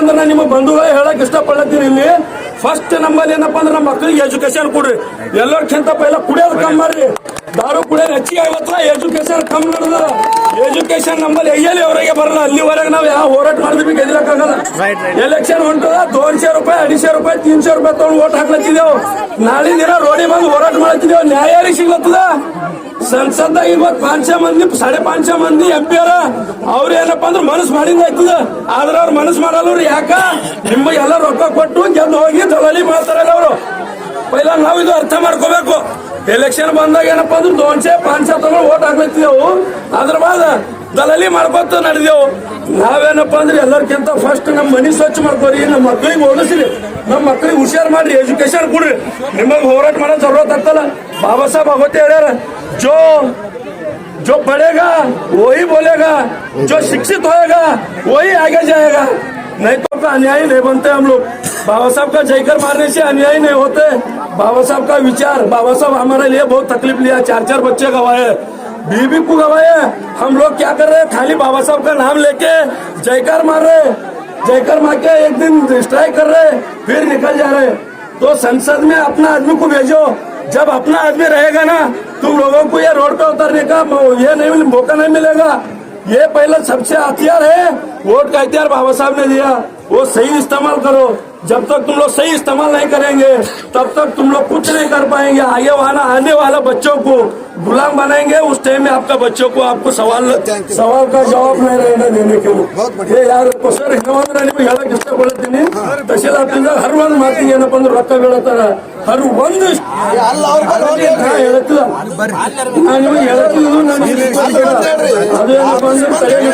ಅಂದ್ರೆ ನಾನು ನಿಮ್ಮ ಬಂಧುಗಳೇ ಹೇಳಕ್ ಇಷ್ಟಪಡ್ತೀನಿ ಇಲ್ಲಿ. ಫಸ್ಟ್ ನಮ್ಮಲ್ಲಿ ಏನಪ್ಪಾ ಅಂದ್ರೆ ನಮ್ಮ ಮಕ್ಕಳಿಗೆ ಎಜುಕೇಶನ್ ಕೊಡ್ರಿ. ಎಲ್ಲರಿಗಿಂತ ಪೈಲ ಕುಡಿಯೋದು ಕಮ್ಮಿ ಮಾಡ್ರಿ. ಕುಡಿಯೋದು ಹೆಚ್ಚಿಗೆ ಎಜುಕೇಶನ್ ಕಮ್ಮಿ ನಡೆದ ಎಜುಕೇಶನ್ ನಮ್ಮಲ್ಲಿ ಎಲ್ಲಿ ಅವರಿಗೆ ಬರಲ್ಲ ಅಲ್ಲಿವರೆಗೆ ನಾವು ಯಾವ ಹೋರಾಟ ಮಾಡಿದ್ವಿ ಗೆದ್ಲಕ್ಕಾಗಲ್ಲ ಎಲೆಕ್ಷನ್ ಹೊಂಟದ ದೋನ್ಶೆ ರೂಪಾಯಿ ಅಡಿಶೆ ರೂಪಾಯಿ ತೀನ್ಶೆ ರೂಪಾಯಿ ತಗೊಂಡು ಓಟ್ ಹಾಕ್ಲತ್ತಿದ್ದೇವು. ನಾಳೆ ದಿನ ರೋಡಿ ಬಂದು ಹೋರಾಟ ಮಾಡ್ತಿದ್ದೇವೆ ನ್ಯಾಯ ಯಾರಿಗೆ ಸಿಗ್ಲತ್ತದ? ಸಂಸದ ಇವತ್ ಪಾಂಚ ಮಂದಿ ಸಾಡೆ ಪಾಂಚ ಮಂದಿ ಎಂ ಪಿ ಅವರ ಅವ್ರ ಏನಪ್ಪಾ ಅಂದ್ರೆ ಮನಸ್ಸು ಮಾಡಿಂದ ಆಯ್ತದ? ಆದ್ರ ಅವ್ರ ಮನಸ್ಸು ಮಾಡಲ್ಲ ಯಾಕ? ನಿಮಗೆ ಎಲ್ಲ ರೊಕ್ಕ ಕೊಟ್ಟು ಗೆದ್ದು ಹೋಗಿ ದಲಾಲಿ ಮಾಡ್ತಾರಲ್ಲ ಅವರು. ಪೈಲ ನಾವು ಇದು ಅರ್ಥ ಮಾಡ್ಕೋಬೇಕು. ಎಲೆಕ್ಷನ್ ಬಂದಾಗ ಏನಪ್ಪ ಅಂದ್ರೆ ದೋನ್ಸೆ ಪಾನ್ಸೆ ತಗೊಂಡು ಓಟ್ ಹಾಕ್ಲತ್ತಿದೆವು ಅದ್ರ ಬಾದ ದಲಲಿ ಮಾಡ್ಕೊತ ನಡೆದೇವು. ನಾವೇನಪ್ಪ ಅಂದ್ರೆ ಎಲ್ಲರಿಗಿಂತ ಫಸ್ಟ್ ನಮ್ಮ ಮನೆ ಸ್ವಚ್ಛ ಮಾಡ್ಕೋರಿ ನಮ್ಮ ಮಕ್ಳಿಗೆ ಓದಿಸ್ರಿ ನಮ್ಮ ಮಕ್ಳಿಗೆ ಹುಷಾರ್ ಮಾಡ್ರಿ ಎಜುಕೇಶನ್ ಕೊಡ್ರಿ. ನಿಮಗೆ ಹೋರಾಟ ಮಾಡೋ ಜರೂರತ್ ಆಗ್ತಲ್ಲ. ಬಾಬಾ ಸಾಹೇಬ್ ಹೇಳ್ಯಾರ, ಜೋ जो पढ़ेगा ಓಯಿ ಬೋಲೇಗ, ಜೋ ಶಿಕ್ಷಿತ ಹೋಯಾಗ, ಓಯಿ ಆಗೇ जाएगा नहीं ಅನ್ಯಾಯ ನೈ ಬಂತೆ ಅಮ್ಲು ಬಾಬಾ ಸಾಹೇಬ್ ಕ साहब ಅನ್ಯಾಯ ನೈ ಹೋತೆ. बाबा साहब का विचार, बाबा साहब हमारे लिए बहुत तकलीफ़ लिया चार चार बच्चे गवाए बीबी को गवाए। हम लोग क्या कर रहे हैं? खाली बाबा साहब का नाम लेके जयकार मार रहे जयकर मार के एक दिन स्ट्राइक कर रहे फिर निकल जा रहे तो संसद में अपना आदमी को भेजो। जब अपना आदमी रहेगा ना, तुम लोगों को ये रोड पे उतरने का ये नहीं मौका नहीं मिलेगा। ये पहले सबसे हथियार है, वोट का हथियार बाबा साहब ने दिया। वो सही इस्तेमाल करो जब तक तुम लोग सही इस्तेमाल नहीं करेंगे तब तक तुम लोग कुछ नहीं कर पाएंगे आगे वाला आने वाला बच्चों को गुलाम बनाएंगे उस टाइम में आपका बच्चों को आपको सवाल सवाल का जवाब नहीं रहेगा देने के लिए ये यार ಸರ್ ಇನ್ನೊಂದ್ರೆ ನಿಮಗೆ ಹೇಳಕ್ ಇಷ್ಟಪಡ್ತೀನಿ ತಹಶೀಲ್ದಾರ್ ಹರ್ ಒಂದ್ ಮಾತಿಗೆ ಏನಪ್ಪ ಅಂದ್ರೆ ರೊಕ್ಕ ಬೀಳತ್ತಾರ ಹರ್ ಒಂದು ನಾ ಹೇಳತ್ತಿಲ್ಲ ನಾ ನಿಮಗೆ ಹೇಳತ್ತಿಲ್ಲ ಅದು ಏನಪ್ಪ ಅಂದ್ರೆ ಸರಿಯಾಗಿ